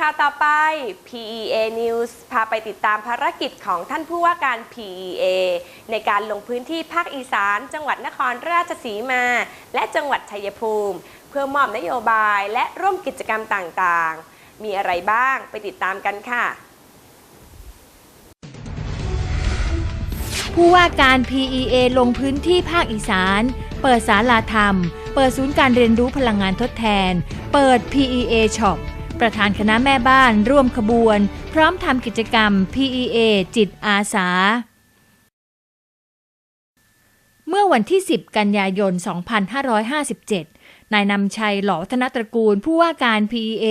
ข่าวต่อไป PEA News พาไปติดตามภารกิจของท่านผู้ว่าการ PEA ในการลงพื้นที่ภาคอีสาน จังหวัดนครราชสีมา และจังหวัดชัยภูมิ เพื่อมอบนโยบายและร่วมกิจกรรมต่างๆ มีอะไรบ้างไปติดตามกันค่ะ ผู้ว่าการ PEA ลงพื้นที่ภาคอีสาน เปิดศาลาธรรม เปิดศูนย์การเรียนรู้พลังงานทดแทน เปิด PEA Shop ประธานคณะแม่บ้านร่วมขบวน พร้อมทำกิจกรรม PEA จิตอาสา เมื่อวันที่ 10 กันยายน 2557 นายนำชัยหล่อวัฒนตระกูล ผู้ว่าการ PEA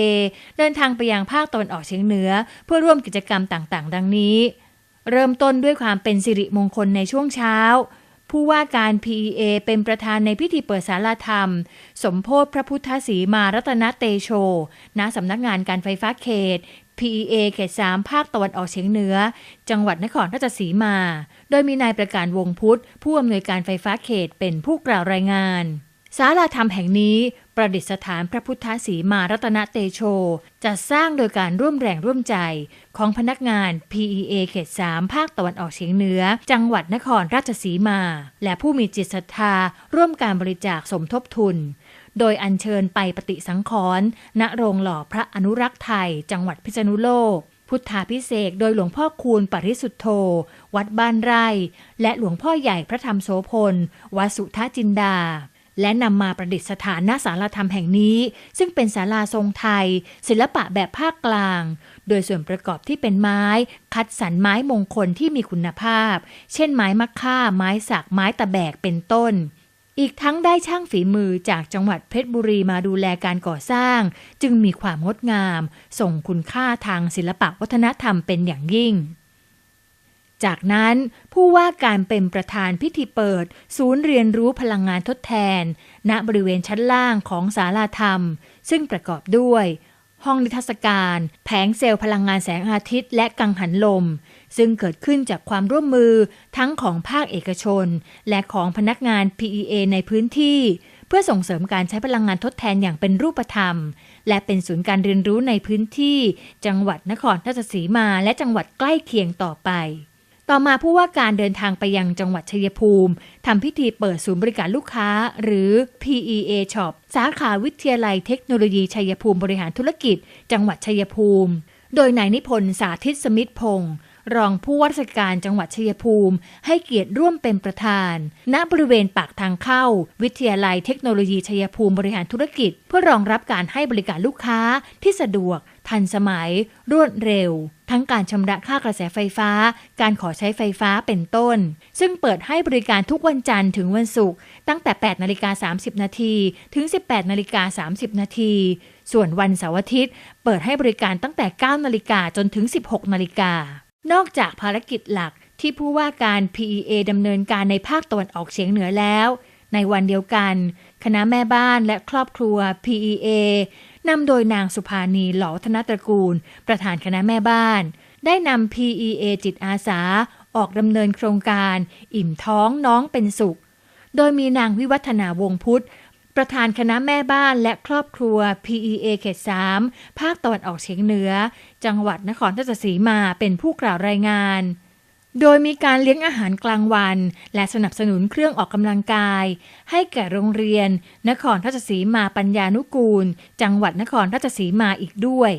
เดินทางไปยังภาคตะวันออกเฉียงเหนือ เพื่อร่วมกิจกรรมต่างๆ ดังนี้ เริ่มต้นด้วยความเป็นสิริมงคลในช่วงเช้า ผู้ว่าการ PEA เป็นประธานในพิธีเปิดสาราธรรม สมโพธิพระพุทธศีมารัตนเตโช ณ สำนักงานการไฟฟ้าเขต PEA เขต 3 ภาคตะวันออกเฉียงเหนือ จังหวัดนครราชสีมา โดยมีนายประการวงพุทธ ผู้อำนวยการไฟฟ้าเขตเป็นผู้กล่าวรายงาน ศาลาธรรมแห่งนี้ประดิษฐานพระพุทธศรีมารัตนเตโชจัดสร้างโดยการร่วมแรงร่วมใจของพนักงาน PEA เขต 3 ภาคตะวันออกเฉียงเหนือ จังหวัดนครราชสีมา และผู้มีจิตศรัทธาร่วมการบริจาคสมทบทุน โดยอัญเชิญไปปฏิสังขรณ์ณโรงหล่อพระอนุรักษ์ไทย จังหวัดพิษณุโลกพุทธาพิเศษโดยหลวงพ่อคูณปริสุทธโธ วัดบ้านไร่ และหลวงพ่อใหญ่พระธรรมโสพลวัดสุทธจินดา และนำมาประดิษฐานณศาลาธรรมแห่งนี้ ซึ่งเป็นศาลาทรงไทย ศิลปะแบบภาคกลาง โดยส่วนประกอบที่เป็นไม้ คัดสรรไม้มงคลที่มีคุณภาพ เช่นไม้มะค่า ไม้สัก ไม้ตะแบกเป็นต้น อีกทั้งได้ช่างฝีมือจากจังหวัดเพชรบุรีมาดูแลการก่อสร้าง จึงมีความงดงาม ส่งคุณค่าทางศิลปะวัฒนธรรมเป็นอย่างยิ่ง จากนั้นผู้ว่าการเป็นประธานพิธีเปิด ศูนย์เรียนรู้พลังงานทดแทน ณบริเวณชั้นล่างของศาลาธรรม ซึ่งประกอบด้วย ห้องนิทรรศการ แผงเซลล์พลังงานแสงอาทิตย์ และกังหันลม ซึ่งเกิดขึ้นจากความร่วมมือทั้งของภาคเอกชน และของพนักงาน PEA ในพื้นที่ เพื่อส่งเสริมการใช้พลังงานทดแทนอย่างเป็นรูปธรรม และเป็นศูนย์การเรียนรู้ในพื้นที่ จังหวัดนครราชสีมาและจังหวัดใกล้เคียงต่อไป ต่อมาผู้ว่าการเดินทางไปยังจังหวัดชัยภูมิทำพิธีเปิดศูนย์บริการลูกค้า หรือ PEA Shop สาขาวิทยาลัยเทคโนโลยีชัยภูมิบริหารธุรกิจ จังหวัดชัยภูมิ โดยนายนิพนธ์สาธิตสมิทธพงศ์รองผู้ว่าราชการจังหวัดชัยภูมิ ให้เกียรติร่วมเป็นประธาน ณบริเวณปากทางเข้า วิทยาลัยเทคโนโลยีชัยภูมิบริหารธุรกิจ เพื่อรองรับการให้บริการลูกค้าที่สะดวก ทันสมัย รวดเร็ว ทั้งการชำระค่ากระแสไฟฟ้า การขอใช้ไฟฟ้าเป็นต้น ซึ่งเปิดให้บริการทุกวันจันทร์ถึงวันศุกร์ตั้งแต่ 8นาฬิกา30 นาทีถึง 18นาฬิกา30 นาทีส่วนวันเสาร์อาทิตย์ เปิดให้บริการตั้งแต่ 9 นาฬิกาจนถึง 16 นาฬิกานอกจากภารกิจหลักที่ผู้ว่าการ PEA ดำเนินการในภาคตะวันออกเฉียงเหนือแล้ว ในวันเดียวกัน คณะแม่บ้านและครอบครัว PEA นำโดยนางสุภานีหลอธนตระกูล ประธานคณะแม่บ้าน ได้นำ PEA จิตอาสา ออกดำเนินโครงการ อิ่มท้องน้องเป็นสุข โดยมีนางวิวัฒนาวงศ์พุทธ ประธานคณะแม่บ้านและครอบครัว PEA เขต3ภาคตะวันออกเฉียงเหนือ จังหวัดนครราชสีมาเป็นผู้กล่าวรายงาน โดยมีการเลี้ยงอาหารกลางวัน และสนับสนุนเครื่องออกกำลังกาย ให้แก่โรงเรียน นครราชสีมาปัญญานุกูล จังหวัดนครราชสีมาอีกด้วย